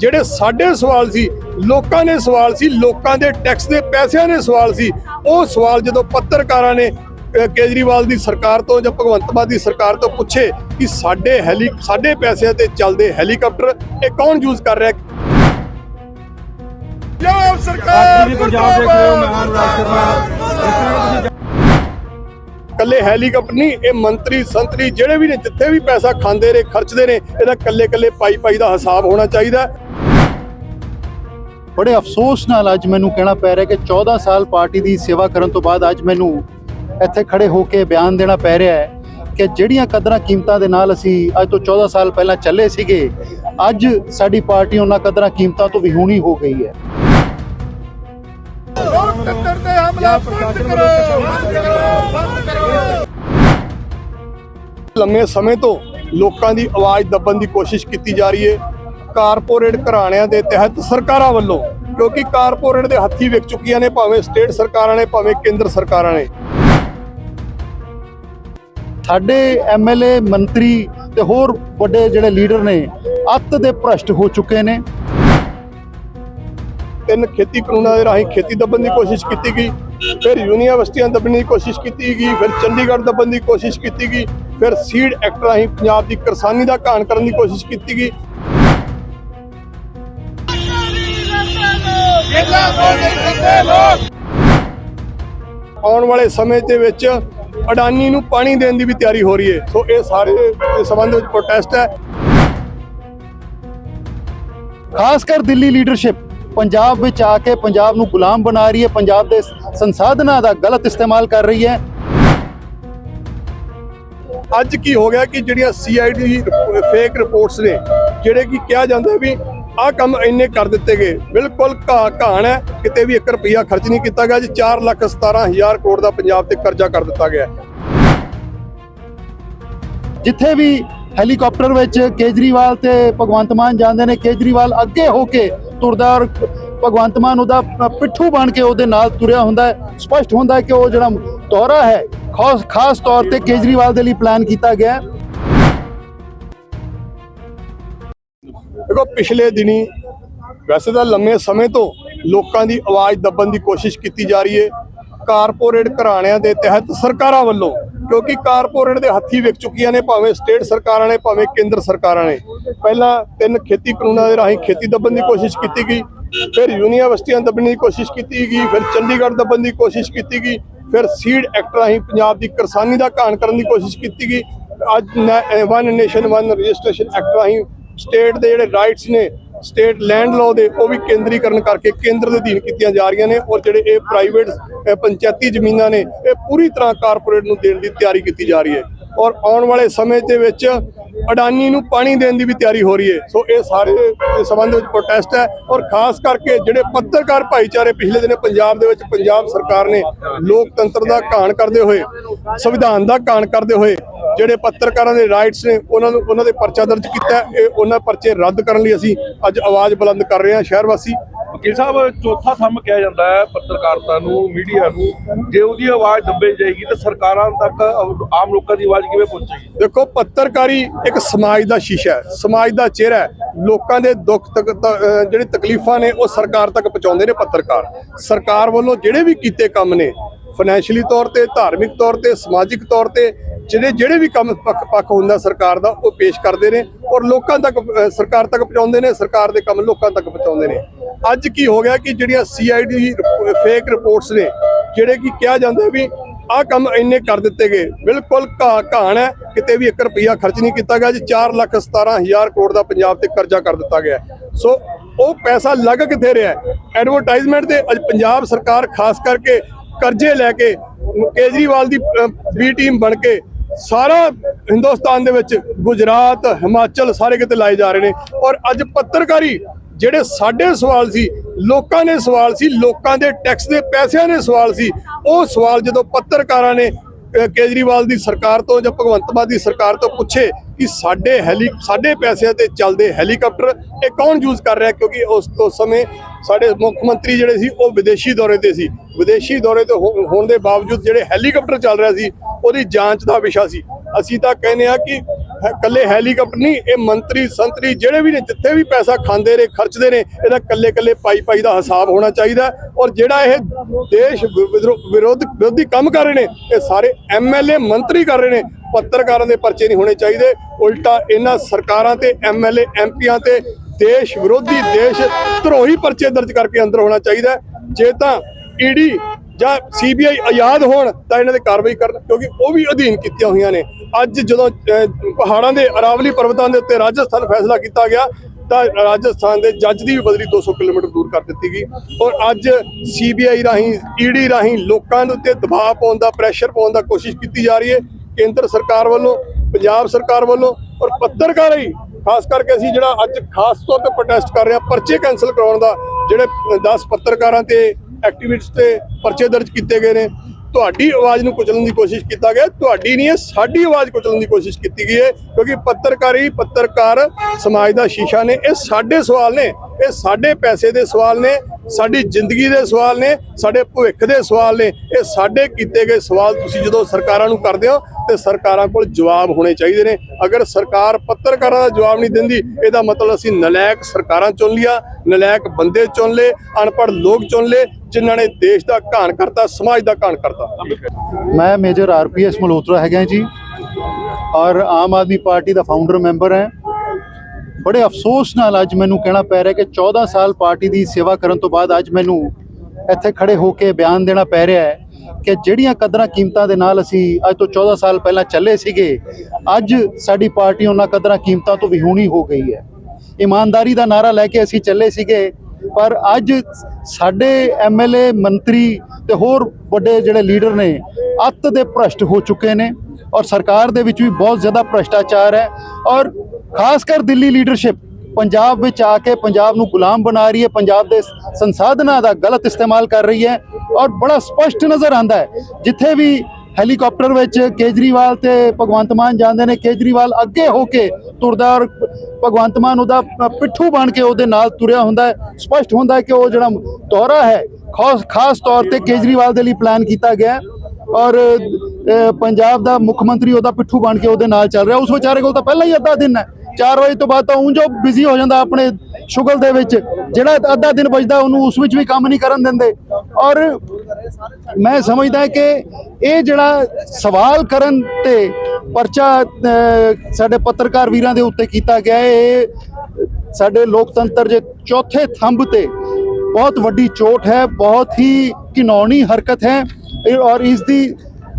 ਜਿਹੜੇ ਸਾਡੇ ਸਵਾਲ ਸੀ ਲੋਕਾਂ ਨੇ ਸਵਾਲ ਸੀ ਲੋਕਾਂ ਦੇ ਟੈਕਸ ਦੇ ਪੈਸਿਆਂ ਨੇ ਸਵਾਲ ਸੀ ਉਹ ਸਵਾਲ ਜਦੋਂ ਪੱਤਰਕਾਰਾਂ ਨੇ ਕੇਜਰੀਵਾਲ ਦੀ ਸਰਕਾਰ ਤੋਂ ਜਾਂ ਭਗਵੰਤ ਮਾਨ ਦੀ ਸਰਕਾਰ ਤੋਂ ਪੁੱਛੇ ਕਿ ਸਾਡੇ ਹੈਲੀ ਸਾਡੇ ਪੈਸਿਆਂ ਤੇ ਚੱਲਦੇ ਹੈਲੀਕਾਪਟਰ ਇਹ ਕੌਣ ਯੂਜ਼ ਕਰ ਰਿਹਾ? ਪੰਜਾਬ ਸਰਕਾਰ ਪੰਜਾਬ ਦੇਖ ਰਹੇ ਹੋ ਸ਼ਰਮਾ। ਕੱਲੇ ਹੈਲੀਕਾਪਟਰ ਨਹੀਂ, ਇਹ ਮੰਤਰੀ, ਸੰਤਰੀ ਜਿਹੜੇ ਵੀ ਨੇ, ਜਿੱਥੇ ਵੀ ਪੈਸਾ ਖਾਂਦੇ ਨੇ, ਖਰਚਦੇ ਨੇ, ਇਹਦਾ ਕੱਲੇ ਕੱਲੇ ਪਾਈ ਪਾਈ ਦਾ ਹਿਸਾਬ ਹੋਣਾ ਚਾਹੀਦਾ। ਬੜੇ ਅਫਸੋਸ ਨਾਲ ਅੱਜ ਮੈਨੂੰ ਕਹਿਣਾ ਪੈ ਰਿਹਾ ਕਿ 14 ਸਾਲ ਪਾਰਟੀ ਦੀ ਸੇਵਾ ਕਰਨ ਤੋਂ ਬਾਅਦ ਅੱਜ ਮੈਨੂੰ ਇੱਥੇ ਖੜੇ ਹੋ ਕੇ ਬਿਆਨ ਦੇਣਾ ਪੈ ਰਿਹਾ ਹੈ ਕਿ ਜਿਹੜੀਆਂ ਕਦਰਾਂ ਕੀਮਤਾਂ ਦੇ ਨਾਲ ਅਸੀਂ ਅੱਜ ਤੋਂ 14 ਸਾਲ ਪਹਿਲਾਂ ਚੱਲੇ ਸੀਗੇ, ਅੱਜ ਸਾਡੀ ਪਾਰਟੀ ਉਹਨਾਂ ਕਦਰਾਂ ਕੀਮਤਾਂ ਤੋਂ ਵਿਹੂਣੀ ਹੋ ਗਈ ਹੈ। ਲੰਮੇ ਸਮੇਂ ਤੋਂ ਲੋਕਾਂ ਦੀ ਆਵਾਜ਼ ਦੱਬਣ ਦੀ ਕੋਸ਼ਿਸ਼ ਕੀਤੀ ਜਾ ਰਹੀ ਹੈ। ਕਾਰਪੋਰੇਟ ਘਰਾਣਿਆਂ ਦੇ ਤਹਿਤ ਸਰਕਾਰਾਂ ਵੱਲੋਂ ਕਿਉਂਕਿ ਕਾਰਪੋਰੇਟ ਦੇ ਹੱਥੀ ਵਿਕ ਚੁੱਕੀਆਂ ਨੇ ਭਾਵੇਂ ਸਟੇਟ ਸਰਕਾਰਾਂ ਨੇ ਭਾਵੇਂ ਕੇਂਦਰ ਸਰਕਾਰਾਂ ਨੇ। ਸਾਡੇ ਐਮਐਲਏ ਮੰਤਰੀ ਤੇ ਹੋਰ ਵੱਡੇ ਜਿਹੜੇ ਲੀਡਰ ਨੇ ਅੱਤ ਦੇ ਭ੍ਰਸ਼ਟ ਹੋ ਚੁੱਕੇ ਨੇ। ਤਿੰਨ ਖੇਤੀ ਕਾਨੂੰਨਾਂ ਦੇ ਰਾਹੀਂ ਖੇਤੀ ਦੱਬਣ ਦੀ ਕੋਸ਼ਿਸ਼ ਕੀਤੀ ਗਈ, ਫਿਰ ਯੂਨੀਵਰਸਿਟੀਆਂ ਦੱਬਣ ਦੀ ਕੋਸ਼ਿਸ਼ ਕੀਤੀ ਗਈ, ਫਿਰ ਚੰਡੀਗੜ੍ਹ ਦੱਬਣ ਦੀ ਕੋਸ਼ਿਸ਼ ਕੀਤੀ ਗਈ, ਫਿਰ ਸੀਡ ਐਕਟ ਰਾਹੀਂ ਪੰਜਾਬ ਦੀ ਕਿਸਾਨੀ ਦਾ ਘਾਣ ਕਰਨ ਦੀ ਕੋਸ਼ਿਸ਼ ਕੀਤੀ ਗਈ। ਆਉਣ ਵਾਲੇ ਸਮੇਂ ਦੇ ਵਿੱਚ ਅਡਾਨੀ ਨੂੰ ਪਾਣੀ ਦੇਣ ਦੀ ਵੀ ਤਿਆਰੀ ਹੋ ਰਹੀ ਹੈ। ਸੋ ਇਹ ਸਾਰੇ ਇਸ ਸੰਬੰਧ ਵਿੱਚ ਪ੍ਰੋਟੈਸਟ ਹੈ। ਖਾਸ ਕਰ ਦਿੱਲੀ ਲੀਡਰਸ਼ਿਪ ਪੰਜਾਬ ਵਿੱਚ ਆ ਕੇ ਪੰਜਾਬ ਨੂੰ ਗੁਲਾਮ ਬਣਾ ਰਹੀ ਹੈ ਪੰਜਾਬ ਦੇ ਸੰਸਾਧਨਾਂ ਦਾ ਗਲਤ ਇਸਤੇਮਾਲ ਕਰ ਰਹੀ ਹੈ ਅੱਜ ਕੀ ਹੋ ਗਿਆ ਕਿ ਜਿਹੜੀਆਂ ਸੀਆਈਡੀ ਫੇਕ ਰਿਪੋਰਟਸ ਨੇ ਜਿਹੜੇ ਕਿ ਕਿਹਾ ਜਾਂਦਾ ਵੀ ਆਹ ਕੰਮ ਇੰਨੇ ਕਰ ਦਿੱਤੇ ਗਏ ਬਿਲਕੁਲ ਘਾ ਘਾਣ ਹੈ ਕਿਤੇ ਵੀ 1 ਰੁਪਿਆ ਖਰਚ ਨਹੀਂ ਕੀਤਾ ਗਿਆ ਜੀ 4 ਲੱਖ 17 ਹਜ਼ਾਰ ਕਰੋੜ ਦਾ ਪੰਜਾਬ ਤੇ ਕਰਜ਼ਾ ਕਰ ਦਿੱਤਾ ਗਿਆ। ਜਿੱਥੇ ਵੀ ਹੈਲੀਕਾਪਟਰ ਵਿੱਚ ਕੇਜਰੀਵਾਲ ਤੇ ਭਗਵੰਤ ਮਾਨ ਜਾਂਦੇ ਨੇ ਕੇਜਰੀਵਾਲ ਅੱਗੇ ਹੋ ਕੇ ਤੁਰਦਾ ਔਰ ਭਗਵੰਤ ਮਾਨ ਉਹਦਾ ਪਿੱਠੂ ਬਣ ਕੇ ਉਹਦੇ ਨਾਲ ਤੁਰਿਆ ਹੁੰਦਾ ਹੈ। ਸਪਸ਼ਟ ਹੁੰਦਾ ਹੈ ਕਿ ਉਹ ਜਿਹੜਾ ਦੌਰਾ ਹੈ, ਖਾਸ ਖਾਸ ਤੌਰ ਤੇ ਕੇਜਰੀਵਾਲ ਦੇ ਲਈ ਪਲਾਨ ਕੀਤਾ ਗਿਆ ਹੈ। ਦੇਖੋ, ਪਿਛਲੇ ਦਿਨੀ ਵੈਸੇ ਤਾਂ ਲੰਮੇ ਸਮੇਂ ਤੋਂ ਲੋਕਾਂ ਦੀ ਆਵਾਜ਼ ਦੱਬਣ ਦੀ ਕੋਸ਼ਿਸ਼ ਕੀਤੀ ਜਾ ਰਹੀ ਹੈ। ਕਾਰਪੋਰੇਟ ਘਰਾਣਿਆਂ ਦੇ ਤਹਿਤ ਸਰਕਾਰਾਂ ਵੱਲੋਂ ਕਿਉਂਕਿ ਕਾਰਪੋਰੇਟ ਦੇ ਹੱਥੀ ਵਿਕ ਚੁੱਕੀਆਂ ਨੇ, ਭਾਵੇਂ ਸਟੇਟ ਸਰਕਾਰਾਂ ਨੇ, ਭਾਵੇਂ ਕੇਂਦਰ ਸਰਕਾਰਾਂ ਨੇ। ਪਹਿਲਾਂ ਤਿੰਨ ਖੇਤੀ ਕਾਨੂੰਨਾਂ ਦੇ ਰਾਹੀਂ ਖੇਤੀ ਦੱਬਣ ਦੀ ਕੋਸ਼ਿਸ਼ ਕੀਤੀ ਗਈ, ਫਿਰ ਯੂਨੀਵਰਸਿਟੀਆਂ ਦੱਬਣ ਦੀ ਕੋਸ਼ਿਸ਼ ਕੀਤੀ ਗਈ, ਫਿਰ ਚੰਡੀਗੜ੍ਹ ਦੱਬਣ ਦੀ ਕੋਸ਼ਿਸ਼ ਕੀਤੀ ਗਈ, ਫਿਰ ਸੀਡ ਐਕਟ ਰਾਹੀਂ ਪੰਜਾਬ ਦੀ ਕਿਸਾਨੀ ਦਾ ਘਾਣ ਕਰਨ ਦੀ ਕੋਸ਼ਿਸ਼ ਕੀਤੀ ਗਈ। ਅੱਜ one nation one registration act ਰਾਹੀਂ ਸਟੇਟ ਦੇ ਜਿਹੜੇ ਰਾਈਟਸ ਨੇ ਸਟੇਟ ਲੈਂਡ ਲਾਅ ਦੇ ਉਹ ਵੀ ਕੇਂਦਰੀਕਰਨ ਕਰਕੇ ਕੇਂਦਰ ਦੇ ਅਧੀਨ ਕੀਤੀਆਂ ਜਾ ਰਹੀਆਂ ਨੇ ਔਰ ਜਿਹੜੇ ਇਹ ਪ੍ਰਾਈਵੇਟ ਪੰਚਾਇਤੀ ਜ਼ਮੀਨਾਂ ਨੇ, ਇਹ ਪੂਰੀ ਤਰ੍ਹਾਂ ਕਾਰਪੋਰੇਟ ਨੂੰ ਦੇਣ ਦੀ ਤਿਆਰੀ ਕੀਤੀ ਜਾ ਰਹੀ ਹੈ। ਔਰ ਆਉਣ ਵਾਲੇ ਸਮੇਂ ਦੇ ਵਿੱਚ ਅਡਾਨੀ ਨੂੰ ਪਾਣੀ ਦੇਣ ਦੀ ਵੀ ਤਿਆਰੀ ਹੋ ਰਹੀ ਹੈ। ਸੋ ਇਹ ਸਾਰੇ ਇਸ ਸੰਬੰਧ ਵਿੱਚ ਪ੍ਰੋਟੈਸਟ ਹੈ ਔਰ ਖਾਸ ਕਰਕੇ ਜਿਹੜੇ ਪੱਤਰਕਾਰ ਭਾਈਚਾਰੇ ਪਿਛਲੇ ਦਿਨੇ ਪੰਜਾਬ ਦੇ ਵਿੱਚ ਪੰਜਾਬ ਸਰਕਾਰ ਨੇ ਲੋਕਤੰਤਰ ਦਾ ਘਾਣ ਕਰਦੇ ਹੋਏ, ਸੰਵਿਧਾਨ ਦਾ ਘਾਣ ਕਰਦੇ ਹੋਏ ਜਿਹੜੇ ਪੱਤਰਕਾਰਾਂ ਦੇ ਰਾਈਟਸ ਨੇ ਉਹਨਾਂ ਨੂੰ ਉਹਨਾਂ ਦੇ ਪਰਚਾ ਦਰਜ ਕੀਤਾ ਇਹ ਉਹਨਾਂ ਪਰਚੇ ਰੱਦ ਕਰਨ ਲਈ ਅਸੀਂ ਅੱਜ ਆਵਾਜ਼ ਬੁਲੰਦ ਕਰ ਰਹੇ ਹਾਂ। ਸ਼ਹਿਰ ਵਾਸੀ ਵਕੀਲ ਸਾਹਿਬ, ਚੌਥਾ ਥੰਮ ਕਿਹਾ ਜਾਂਦਾ ਹੈ ਪੱਤਰਕਾਰਤਾ ਨੂੰ, ਮੀਡੀਆ ਨੂੰ। ਜੇ ਉਹਦੀ ਆਵਾਜ਼ ਦੱਬੇ ਜਾਏਗੀ ਤਾਂ ਸਰਕਾਰਾਂ ਤੱਕ ਆਮ ਲੋਕਾਂ ਦੀ ਆਵਾਜ਼ ਕਿਵੇਂ ਪਹੁੰਚੇਗੀ? ਦੇਖੋ, ਪੱਤਰਕਾਰੀ ਇੱਕ ਸਮਾਜ ਦਾ ਸ਼ੀਸ਼ਾ ਹੈ, ਸਮਾਜ ਦਾ ਚਿਹਰਾ ਹੈ। ਲੋਕਾਂ ਦੇ ਦੁੱਖ ਤੱਕ ਜਿਹੜੀ ਤਕਲੀਫਾਂ ਨੇ, ਉਹ ਸਰਕਾਰ ਤੱਕ ਪਹੁੰਚਾਉਂਦੇ ਨੇ ਪੱਤਰਕਾਰ। ਸਰਕਾਰ ਵੱਲੋਂ ਜਿਹੜੇ ਵੀ ਕੀਤੇ ਕੰਮ ਨੇ ਫਾਈਨੈਂਸ਼ੀਅਲੀ ਤੌਰ ਤੇ, ਧਾਰਮਿਕ ਤੌਰ ਤੇ, ਸਮਾਜਿਕ ਤੌਰ ਤੇ ਜਿਹੜੇ ਜਿਹੜੇ ਵੀ ਕੰਮ ਪੱਖ ਪੱਖ ਹੁੰਦਾ ਸਰਕਾਰ ਦਾ, ਉਹ ਪੇਸ਼ ਕਰਦੇ ਨੇ ਔਰ ਲੋਕਾਂ ਤੱਕ ਸਰਕਾਰ ਤੱਕ ਪਹੁੰਚਾਉਂਦੇ ਨੇ, ਸਰਕਾਰ ਦੇ ਕੰਮ ਲੋਕਾਂ ਤੱਕ ਪਹੁੰਚਾਉਂਦੇ ਨੇ। ਅੱਜ ਕੀ ਹੋ ਗਿਆ ਕਿ ਜਿਹੜੀਆਂ ਸੀਆਈਡੀ ਫੇਕ ਰਿਪੋਰਟਸ ਨੇ, ਜਿਹੜੇ ਕਿ ਕਿਹਾ ਜਾਂਦਾ ਵੀ ਆਹ ਕੰਮ ਇੰਨੇ ਕਰ ਦਿੱਤੇ ਗਏ, ਬਿਲਕੁਲ ਘਾ ਘਾਣ ਹੈ, ਕਿਤੇ ਵੀ 1 ਰੁਪਿਆ ਖਰਚ ਨਹੀਂ ਕੀਤਾ ਗਿਆ ਜੀ 4 ਲੱਖ 17 ਹਜ਼ਾਰ ਕਰੋੜ ਦਾ ਪੰਜਾਬ ਤੇ ਕਰਜ਼ਾ ਕਰ ਦਿੱਤਾ ਗਿਆ ਸੋ ਉਹ ਪੈਸਾ ਲੱਗ ਕਿੱਥੇ ਰਿਹਾ ਐਡਵਰਟਾਈਜ਼ਮੈਂਟ ਤੇ ਅੱਜ ਪੰਜਾਬ ਸਰਕਾਰ ਖਾਸ ਕਰਕੇ ਕਰਜ਼ੇ ਲੈ ਕੇ, ਕੇਜਰੀਵਾਲ ਦੀ ਬੀ ਟੀਮ ਬਣ ਕੇ ਸਾਰਾ ਹਿੰਦੁਸਤਾਨ ਦੇ ਵਿੱਚ ਗੁਜਰਾਤ, ਹਿਮਾਚਲ ਸਾਰੇ ਕਿਤੇ ਲਾਏ ਜਾ ਰਹੇ ਨੇ। ਔਰ ਅੱਜ ਪੱਤਰਕਾਰੀ ਜਿਹੜੇ ਸਾਡੇ ਸਵਾਲ ਸੀ, ਲੋਕਾਂ ਨੇ ਸਵਾਲ ਸੀ, ਲੋਕਾਂ ਦੇ ਟੈਕਸ ਦੇ ਪੈਸਿਆਂ ਨੇ ਸਵਾਲ ਸੀ, ਉਹ ਸਵਾਲ ਜਦੋਂ ਪੱਤਰਕਾਰਾਂ ਨੇ ਕੇਜਰੀਵਾਲ ਦੀ ਸਰਕਾਰ ਤੋਂ ਜਾਂ ਭਗਵੰਤ ਮਾਨ ਦੀ ਸਰਕਾਰ ਤੋਂ ਪੁੱਛੇ ਕਿ ਸਾਡੇ ਹੈਲੀ, ਸਾਡੇ ਪੈਸਿਆਂ ਤੇ ਚੱਲਦੇ ਹੈਲੀਕਾਪਟਰ, ਇਹ ਕੌਣ ਯੂਜ਼ ਕਰ ਰਿਹਾ? ਕਿਉਂਕਿ ਉਸ ਉਸ ਸਮੇਂ ਸਾਡੇ ਮੁੱਖ ਮੰਤਰੀ ਜਿਹੜੇ ਸੀ, ਉਹ ਵਿਦੇਸ਼ੀ ਦੌਰੇ ਤੇ ਸੀ। ਵਿਦੇਸ਼ੀ ਦੌਰੇ ਤੇ ਹੋ- ਹੋਣ ਦੇ ਬਾਵਜੂਦ ਜਿਹੜੇ ਹੈਲੀਕਾਪਟਰ ਚੱਲ ਰਿਹਾ ਸੀ, ਉਹਦੀ ਜਾਂਚ ਦਾ ਵਿਸ਼ਾ ਸੀ। ਅਸੀਂ ਤਾਂ ਕਹਿੰਦੇ ਆ ਕਿ ਕੱਲੇ ਹੈਲੀਕਾਪਟਰ ਨਹੀਂ, ਇਹ ਮੰਤਰੀ, ਸੰਤਰੀ ਜਿਹੜੇ ਵੀ ਨੇ, ਜਿੱਥੇ ਵੀ ਪੈਸਾ ਖਾਂਦੇ ਨੇ, ਖਰਚਦੇ ਨੇ, ਇਹਦਾ ਕੱਲੇ ਕੱਲੇ ਪਾਈ ਪਾਈ ਦਾ ਹਿਸਾਬ ਹੋਣਾ ਚਾਹੀਦਾ ਔਰ ਜਿਹੜਾ ਇਹ ਦੇਸ਼ ਵਿਰੋਧ, ਵਿਰੋਧੀ ਕੰਮ ਕਰ ਰਹੇ ਨੇ, ਇਹ ਸਾਰੇ ਐਮਐਲਏ ਮੰਤਰੀ ਕਰ ਰਹੇ ਨੇ, ਪੱਤਰਕਾਰਾਂ ਦੇ ਪਰਚੇ ਨਹੀਂ ਹੋਣੇ ਚਾਹੀਦੇ, ਉਲਟਾ ਇਹਨਾਂ ਸਰਕਾਰਾਂ ਤੇ ਐਮਐਲਏ ਐਮਪੀਆਂ ਤੇ ਦੇਸ਼ ਵਿਰੋਧੀ, ਦੇਸ਼ ਧਰੋਹੀ ਪਰਚੇ ਦਰਜ ਕਰਕੇ ਅੰਦਰ ਹੋਣਾ ਚਾਹੀਦਾ ਜੇ ਤਾਂ ਈਡੀ ਜਾਂ ਸੀਬੀਆਈ ਆਜ਼ਾਦ ਹੋਣ ਤਾਂ ਇਹਨਾਂ ਤੇ ਕਾਰਵਾਈ ਕਰਨ, ਕਿਉਂਕਿ ਉਹ ਵੀ ਅਧੀਨ ਕੀਤੀਆਂ ਹੋਈਆਂ ਨੇ। ਅੱਜ ਜਦੋਂ ਪਹਾੜਾਂ ਦੇ ਅਰਾਵਲੀ ਪਰਬਤਾਂ ਦੇ ਉੱਤੇ ਰਾਜਸਥਾਨ ਫੈਸਲਾ ਕੀਤਾ ਗਿਆ, ਤਾਂ ਰਾਜਸਥਾਨ ਦੇ ਜੱਜ ਦੀ ਵੀ ਬਦਲੀ 200 ਕਿਲੋਮੀਟਰ ਦੂਰ ਕਰ ਦਿੱਤੀ ਗਈ। ਔਰ ਅੱਜ ਸੀਬੀਆਈ ਰਾਹੀਂ ਈਡੀ ਰਾਹੀਂ ਲੋਕਾਂ ਦੇ ਉੱਤੇ ਦਬਾਅ ਪਾਉਣ ਦਾ ਪ੍ਰੈਸ਼ਰ ਪਾਉਣ ਦਾ ਕੋਸ਼ਿਸ਼ ਕੀਤੀ ਜਾ ਰਹੀ ਹੈ। ਕੇਂਦਰ ਸਰਕਾਰ ਵੱਲੋਂ, ਪੰਜਾਬ ਸਰਕਾਰ ਵੱਲੋਂ ਔਰ ਪੱਤਰਕਾਰ ਹੀ ਖਾਸ ਕਰਕੇ ਅਸੀਂ ਜਿਹੜਾ ਅੱਜ ਖਾਸ ਤੌਰ ਤੇ ਪ੍ਰੋਟੈਸਟ ਕਰ ਰਹੇ ਹਾਂ, ਪਰਚੇ ਕੈਨਸਲ ਕਰਾਉਣ ਦਾ, ਜਿਹੜੇ 10 ਪੱਤਰਕਾਰਾਂ ਤੇ ਐਕਟਿਵਿਸਟ ਤੇ ਪਰਚੇ ਦਰਜ ਕੀਤੇ ਗਏ ਨੇ। ਤੁਹਾਡੀ ਆਵਾਜ਼ ਨੂੰ ਕੁਚਲਣ ਦੀ ਕੋਸ਼ਿਸ਼ ਕੀਤਾ ਗਿਆ। ਤੁਹਾਡੀ ਨਹੀਂ ਹੈ, ਸਾਡੀ ਆਵਾਜ਼ ਕੁਚਲਣ ਦੀ ਕੋਸ਼ਿਸ਼ ਕੀਤੀ ਗਈ ਹੈ, ਕਿਉਂਕਿ ਪੱਤਰਕਾਰੀ, ਪੱਤਰਕਾਰ ਸਮਾਜ ਦਾ ਸ਼ੀਸ਼ਾ ਨੇ। ਇਹ ਸਾਡੇ ਸਵਾਲ ਨੇ। ਇਹ ਸਾਡੇ ਪੈਸੇ ਦੇ ਸਵਾਲ ਨੇ, ਸਾਡੀ ਜ਼ਿੰਦਗੀ ਦੇ ਸਵਾਲ ਨੇ, ਸਾਡੇ ਭਵਿੱਖ ਦੇ ਸਵਾਲ ਨੇ। ਇਹ ਸਾਡੇ ਕੀਤੇ ਗਏ ਸਵਾਲ ਤੁਸੀਂ ਜਦੋਂ ਸਰਕਾਰਾਂ ਨੂੰ ਕਰਦੇ ਹੋ, ਤੇ ਸਰਕਾਰਾਂ ਕੋਲ ਜਵਾਬ ਹੋਣੇ ਚਾਹੀਦੇ ਨੇ। ਅਗਰ ਸਰਕਾਰ ਪੱਤਰਕਾਰਾਂ ਦਾ ਜਵਾਬ ਨਹੀਂ ਦਿੰਦੀ, ਇਹਦਾ ਮਤਲਬ ਅਸੀਂ ਨਲਾਇਕ ਸਰਕਾਰਾਂ ਚੁਣ ਲਿਆ, ਨਲਾਇਕ ਬੰਦੇ ਚੁਣ ਲਏ, ਅਨਪੜ੍ਹ ਲੋਕ ਚੁਣ ਲਏ ਜਿਨ੍ਹਾਂ ਨੇ ਦੇਸ਼ ਦਾ ਘਾਣ ਕਰਤਾ, ਸਮਾਜ ਦਾ ਘਾਣ ਕਰਤਾ। ਮੈਂ ਮੇਜਰ ਆਰਪੀਐਸ ਮਲਹੋਤਰਾ ਹੈਗਾ ਜੀ ਔਰ ਆਮ ਆਦਮੀ ਪਾਰਟੀ ਦਾ ਫਾਊਂਡਰ ਮੈਂਬਰ ਹੈ। ਬੜੇ ਅਫਸੋਸ ਨਾਲ ਅੱਜ ਮੈਨੂੰ ਕਹਿਣਾ ਪੈ ਰਿਹਾ ਕਿ 14 ਸਾਲ ਪਾਰਟੀ ਦੀ ਸੇਵਾ ਕਰਨ ਤੋਂ ਬਾਅਦ ਅੱਜ ਮੈਨੂੰ ਇੱਥੇ ਖੜੇ ਹੋ ਕੇ ਬਿਆਨ ਦੇਣਾ ਪੈ ਰਿਹਾ ਹੈ ਕਿ ਜਿਹੜੀਆਂ ਕਦਰਾਂ ਕੀਮਤਾਂ ਦੇ ਨਾਲ ਅਸੀਂ ਅੱਜ ਤੋਂ 14 ਸਾਲ ਪਹਿਲਾਂ ਚੱਲੇ ਸੀਗੇ, ਅੱਜ ਸਾਡੀ ਪਾਰਟੀ ਉਹਨਾਂ ਕਦਰਾਂ ਕੀਮਤਾਂ ਤੋਂ ਵਿਹੂਣੀ ਹੋ ਗਈ ਹੈ। ਇਮਾਨਦਾਰੀ ਦਾ ਨਾਰਾ ਲੈ ਕੇ ਅਸੀਂ ਚੱਲੇ ਸੀਗੇ ਪਰ ਅੱਜ ਸਾਡੇ ਐਮਐਲਏ, ਮੰਤਰੀ ਤੇ ਹੋਰ ਵੱਡੇ ਜਿਹੜੇ ਲੀਡਰ ਨੇ, ਅੱਤ ਦੇ ਭ੍ਰਸ਼ਟ ਹੋ ਚੁੱਕੇ ਨੇ ਔਰ ਸਰਕਾਰ ਦੇ ਵਿੱਚ ਵੀ ਬਹੁਤ ਜ਼ਿਆਦਾ ਭ੍ਰਸ਼ਟਾਚਾਰ ਹੈ ਔਰ ਖਾਸ ਕਰ ਦਿੱਲੀ ਲੀਡਰਸ਼ਿਪ, ਪੰਜਾਬ ਵਿੱਚ ਆ ਕੇ ਪੰਜਾਬ ਨੂੰ ਗੁਲਾਮ ਬਣਾ ਰਹੀ ਹੈ, ਪੰਜਾਬ ਦੇ ਸੰਸਾਧਨਾਂ ਦਾ ਗਲਤ ਇਸਤੇਮਾਲ ਕਰ ਰਹੀ ਹੈ ਔਰ ਬੜਾ ਸਪਸ਼ਟ ਨਜ਼ਰ ਆਂਦਾ ਹੈ, ਜਿੱਥੇ ਵੀ ਹੈਲੀਕਾਪਟਰ ਵਿੱਚ ਕੇਜਰੀਵਾਲ ਤੇ ਭਗਵੰਤ ਮਾਨ ਜਾਂਦੇ ਨੇ। ਕੇਜਰੀਵਾਲ ਅੱਗੇ ਹੋ ਕੇ ਤੁਰਦਾ ਔਰ ਭਗਵੰਤ ਮਾਨ ਉਹਦਾ ਪਿੱਠੂ ਬਣ ਕੇ ਉਹਦੇ ਨਾਲ ਤੁਰਿਆ ਹੁੰਦਾ ਹੈ। ਸਪਸ਼ਟ ਹੁੰਦਾ ਹੈ ਕਿ ਉਹ ਜਿਹੜਾ ਦੌਰਾ ਹੈ, ਖਾਸ ਖਾਸ ਤੌਰ ਤੇ ਕੇਜਰੀਵਾਲ ਦੇ ਲਈ ਪਲਾਨ ਕੀਤਾ ਗਿਆ ਔਰ ਪੰਜਾਬ ਦਾ ਮੁੱਖ ਮੰਤਰੀ ਉਹਦਾ ਪਿੱਠੂ ਬਣ ਕੇ ਉਹਦੇ ਨਾਲ ਚੱਲ ਰਿਹਾ। ਉਸ ਵਿਚਾਰੇ ਕੋਲ ਤਾਂ ਪਹਿਲਾਂ ਹੀ ਅੱਧਾ ਦਿਨ ਹੈ। 4 ਵਜੇ ਤੋਂ ਬਾਅਦ ਤਾਂ ਉਂਝ ਉਹ ਬਿਜ਼ੀ ਹੋ ਜਾਂਦਾ ਆਪਣੇ ਸ਼ੁਗਲ ਦੇ ਵਿੱਚ ਜਿਹੜਾ ਅੱਧਾ ਦਿਨ ਬਚਦਾ ਉਹਨੂੰ ਉਸ ਵਿੱਚ ਵੀ ਕੰਮ ਨਹੀਂ ਕਰਨ ਦਿੰਦੇ। ਔਰ ਮੈਂ ਸਮਝਦਾ ਕਿ ਇਹ ਜਿਹੜਾ ਸਵਾਲ ਕਰਨ ਤੇ ਪਰਚਾ ਸਾਡੇ ਪੱਤਰਕਾਰ ਵੀਰਾਂ ਦੇ ਉੱਤੇ ਕੀਤਾ ਗਿਆ ਹੈ, ਇਹ ਸਾਡੇ ਲੋਕਤੰਤਰ ਦੇ ਚੌਥੇ ਥੰਬ ਤੇ ਬਹੁਤ ਵੱਡੀ ਚੋਟ ਹੈ ਬਹੁਤ ਹੀ ਘਿਨੌਣੀ ਹਰਕਤ ਹੈ। ਔਰ ਇਸ ਦੀ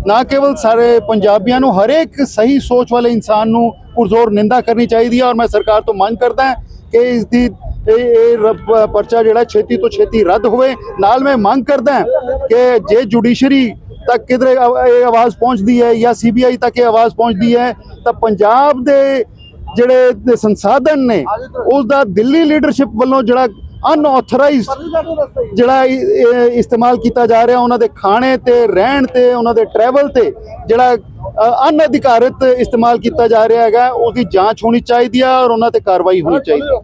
ਨਾ ਕੇਵਲ ਸਾਰੇ ਪੰਜਾਬੀਆਂ ਨੂੰ ਹਰੇਕ ਸਹੀ ਸੋਚ ਵਾਲੇ ਇਨਸਾਨ ਨੂੰ ਪੁਰਜ਼ੋਰ ਨਿੰਦਾ ਕਰਨੀ ਚਾਹੀਦੀ ਹੈ ਔਰ ਮੈਂ ਸਰਕਾਰ ਤੋਂ ਮੰਗ ਕਰਦਾ ਹਾਂ ਕਿ ਇਸ ਦੀ ਇਹ ਪਰਚਾ ਜਿਹੜਾ ਛੇਤੀ ਤੋਂ ਛੇਤੀ ਰੱਦ ਹੋਵੇ। ਨਾਲ ਮੈਂ ਮੰਗ ਕਰਦਾ ਕਿ ਜੇ ਜੁਡੀਸ਼ਰੀ ਤੱਕ ਕਿਧਰੇ ਇਹ ਆਵਾਜ਼ ਪਹੁੰਚਦੀ ਹੈ ਜਾਂ ਸੀਬੀਆਈ ਤੱਕ ਇਹ ਆਵਾਜ਼ ਪਹੁੰਚਦੀ ਹੈ, ਤਾਂ ਪੰਜਾਬ ਦੇ ਜਿਹੜੇ ਸੰਸਾਧਨ ਨੇ, ਉਸ ਦਾ ਦਿੱਲੀ ਲੀਡਰਸ਼ਿਪ ਵੱਲੋਂ ਜਿਹੜਾ ਅਨਆਥੋਰਾਈਜ਼ਡ ਜਿਹੜਾ ਇਸਤੇਮਾਲ ਕੀਤਾ ਜਾ ਰਿਹਾ, ਉਹਨਾਂ ਦੇ ਖਾਣੇ ਤੇ, ਰਹਿਣ ਤੇ, ਉਹਨਾਂ ਦੇ ਟਰੈਵਲ ਤੇ ਜਿਹੜਾ ਅਨਅਧਿਕਾਰਿਤ ਇਸਤੇਮਾਲ ਕੀਤਾ ਜਾ ਰਿਹਾ ਹੈਗਾ ਉਸ ਜਾਂਚ ਹੋਣੀ ਚਾਹੀਦੀ ਹੈ ਔਰ ਉਹਨਾਂ ਤੇ ਕਾਰਵਾਈ ਹੋਣੀ ਚਾਹੀਦੀ ਹੈ